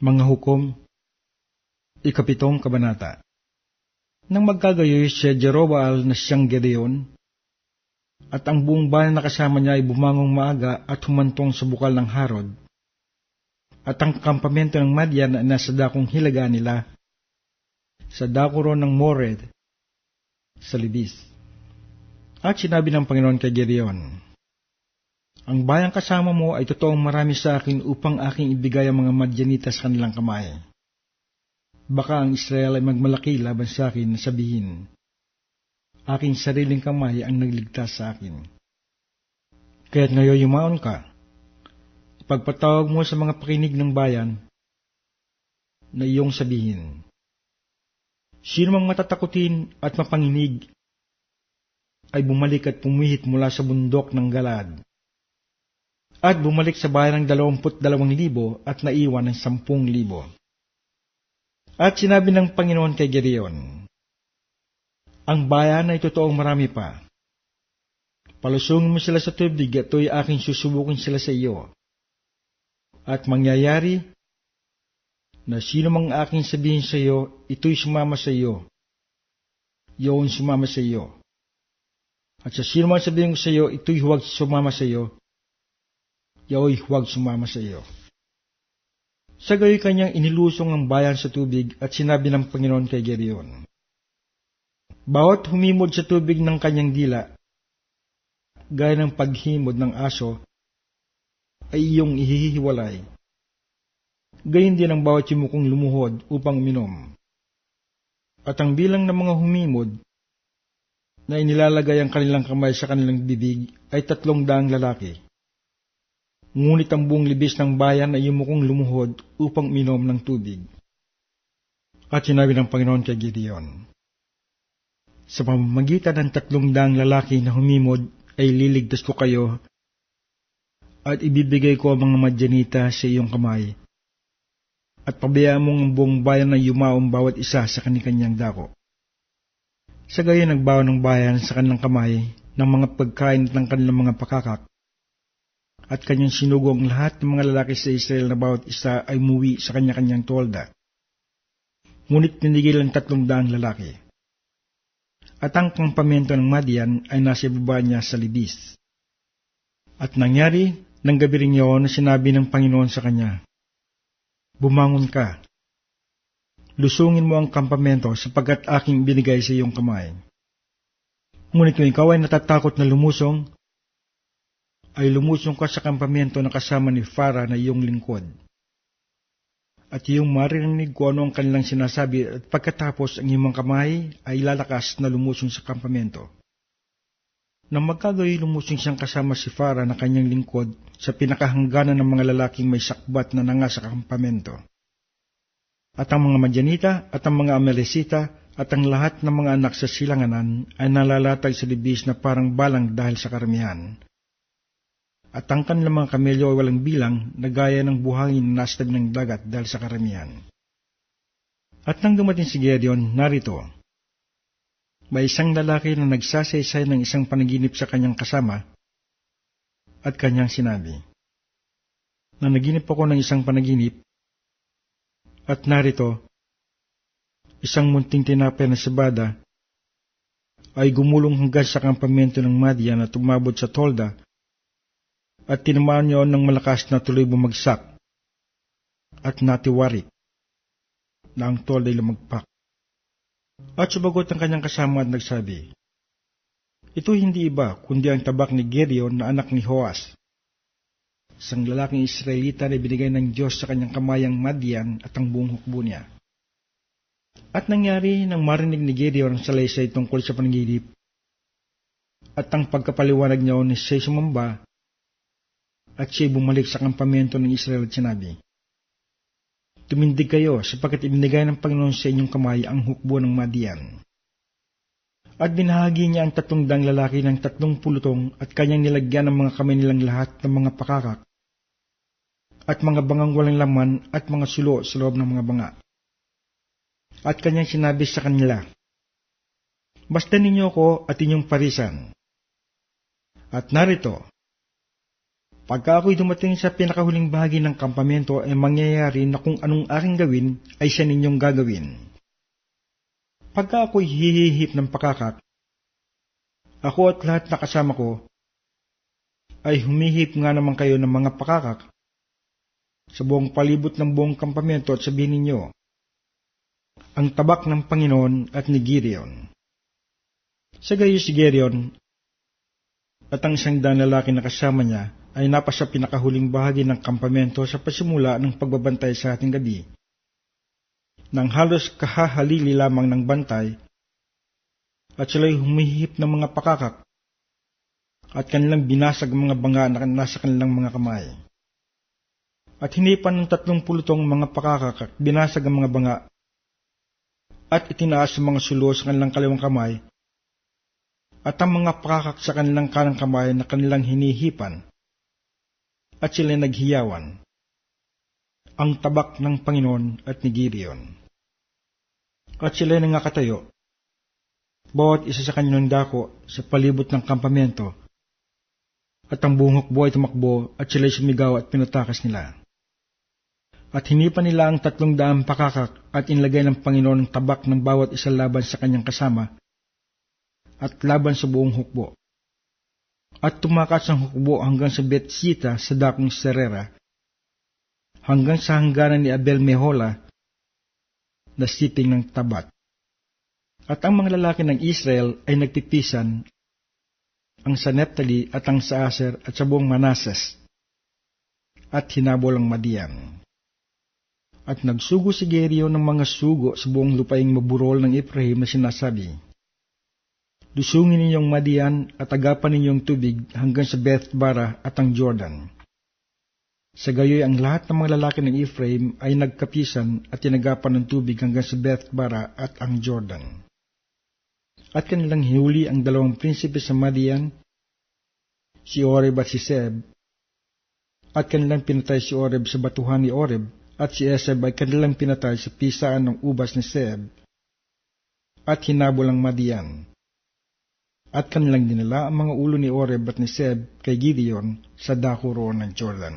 Mga Hukom, Ikapitong Kabanata Nang magkagayoy si Jeroboal na siyang Gedeon, at ang buong bayan na kasama niya ay bumangong maaga at humantong sa bukal ng Harod, at ang kampamento ng Madian ay nasa dakong hilaga nila, sa dako ng Mored, sa Libis. At sinabi ng Panginoon kay Gedeon, Ang bayang kasama mo ay totoong marami sa akin upang aking ibigay ang mga Madianita sa kanilang kamay. Baka ang Israel ay magmalaki laban sa akin na sabihin, Aking sariling kamay ang nagligtas sa akin. Kaya't ngayon yumaon ka, pagpatawag mo sa mga pakinig ng bayan na iyong sabihin, Sino mang matatakutin at mapanginig ay bumalik at pumihit mula sa bundok ng Galad. At bumalik sa bayan ng dalawamput dalawang libo at naiwan ng sampung libo. At sinabi ng Panginoon kay Gedeon, Ang bayan ay totoong marami pa. Palusungin mo sila sa tubig at to'y aking susubukin sila sa iyo. At mangyayari na sino mang aking sabihin sa iyo, ito'y sumama sa iyo. Yun sumama sa iyo at sa sino man sabihin ko sa iyo, ito'y huwag sumama sa iyo, yaoy huwag sumama sa iyo. Sa gayoy kanyang inilusong ang bayan sa tubig at sinabi ng Panginoon kay Gedeon, Bawat humimod sa tubig ng kanyang dila, gaya ng paghimod ng aso, ay iyong ihihiwalay. Gayon din ang bawat yumukong lumuhod upang uminom. At ang bilang ng mga humimod na inilalagay ang kanilang kamay sa kanilang bibig ay tatlong daang lalaki. Ngunit ang buong libis ng bayan ay yumukong lumuhod upang minom ng tubig. At sinabi ng Panginoon kay Gideon, Sa pamamagitan ng tatlong daang lalaki na humimod ay liligtas ko kayo at ibibigay ko ang mga madyanita sa iyong kamay at pabayaan mong ang buong bayan na yumaong bawat isa sa kanikanyang dako. Sa gaya nagbawa ng bayan sa kanilang kamay ng mga pagkain ng kanilang mga pakakak, at kanyang sinugong lahat ng mga lalaki sa Israel na bawat isa ay muwi sa kanya-kanyang tolda. Ngunit tinigil ang tatlong daang lalaki. At ang kampamento ng Madian ay nasa baba niya sa libis. At nangyari, ng gabi rin yun na sinabi ng Panginoon sa kanya, Bumangon ka, lusungin mo ang kampamento sapagkat aking binigay sa iyong kamay. Ngunit kung ikaw ay natatakot na lumusong, ay lumusong ka sa kampamento na kasama ni Farah na iyong lingkod. At iyong maririnig ko ano ang kanilang sinasabi at pagkatapos ang iyong kamay ay lalakas na lumusong sa kampamento. Nang magkagayoy lumusong siyang kasama si Farah na kanyang lingkod sa pinakahangganan ng mga lalaking may sakbat na nanga sa kampamento at ang mga Madyanita at ang mga Amalesita at ang lahat ng mga anak sa silanganan ay nalalatag sa libis na parang balang dahil sa karamihan. At ang kanilang mga kamelyo ay walang bilang na gaya ng buhangin na nastab ng dagat dahil sa karamihan. At nang dumating si Gideon, narito, may isang lalaki na nagsasaysay ng isang panaginip sa kanyang kasama at kanyang sinabi, na naginip ako ng isang panaginip at narito, isang munting tinapay na sabada ay gumulong hanggang sa kampamento ng Madian at umabot sa Tolda at tinamaan niyo ng malakas na tuloy bumagsak at natiwarik na ang Tolda ay lumagpak. At subagot ang kanyang kasama at nagsabi, Ito hindi iba kundi ang tabak ni Gerion na anak ni Hoas isang lalaking Israelita na binigay ng Diyos sa kanyang kamayang Madian at ang buong hukbo niya. At nangyari nang marinig ni Gideon ang salaysay tungkol sa panaginip at ang pagkapaliwanag niya ni siya sumamba at siya bumalik sa kampamento ng Israel at sinabi, Tumindig kayo sapagkat ibinigay ng Panginoon sa inyong kamay ang hukbo ng Madian. At binahagi niya ang tatlong dang lalaki ng tatlong pulutong at kanyang nilagyan ng mga kamay nilang lahat ng mga pakakak at mga bangang walang laman at mga sulo sa loob ng mga banga. At kanyang sinabi sa kanila, Basta ninyo ko at inyong parisan. At narito, Pagka ako'y dumating sa pinakahuling bahagi ng kampamento ay mangyayari na kung anong aking gawin ay siya ninyong gagawin. Pagka ako'y hihihip ng pakakak, ako at lahat na kasama ko ay humihip nga naman kayo ng mga pakakak sa buong palibot ng buong kampamento at sabihin ninyo, ang tabak ng Panginoon at ni Gideon. Sa gayo si Gideon at ang isang daan lalaki na kasama niya ay napa sa pinakahuling bahagi ng kampamento sa pasimula ng pagbabantay sa ating gabi. Nang halos kahahalili lamang ng bantay, at sila'y humihip ng mga pakakak, at kanilang binasag mga banga na nasa kanilang mga kamay. At hinipan ng tatlong pulutong mga pakakak at binasag ang mga banga, at itinaas ang mga sulo sa kanilang kaliwang kamay, at ang mga pakakak sa kanilang kanang kamay na kanilang hinihipan, at sila naghiyawan. Ang tabak ng Panginoon at ni Gideon. At sila nangakatayo. Bawat isa sa kanilang dako sa palibot ng kampamento. At ang buong hukbo ay tumakbo at sila'y sumigaw at pinutakas nila. At hinipan nila ang tatlong daang pakakak at inlagay ng Panginoon ang tabak ng bawat isa laban sa kanyang kasama at laban sa buong hukbo at tumakas ang hukbo hanggang sa Betsita sa dakong Serera, hanggang sa hangganan ni Abel Mehola na siping ng tabat. At ang mga lalaki ng Israel ay nagtipisan, ang sa Neptali at ang sa Aser at sa buong Manases, at hinabol ang Madian. At nagsugo si Gerio ng mga sugo sa buong lupaing maburol ng Ephraim na sinasabi, Lusungin ninyong Madian at agapan ninyong tubig hanggang sa Bethbara at ang Jordan. Sa gayoy ang lahat ng mga lalaki ng Ephraim ay nagkapisan at tinagapan ng tubig hanggang sa Bethbara at ang Jordan. At kanilang hinuli ang dalawang prinsipe sa Madian, si Oreb at si Seb, at kanilang pinatay si Oreb sa batuhan ni Oreb, at si Eseb ay kanilang pinatay sa pisaan ng ubas ni Seb, at hinabol ang Madian at kanilang dinala ang mga ulo ni Oreb at ni Seb kay Gideon sa dako roon ng Jordan.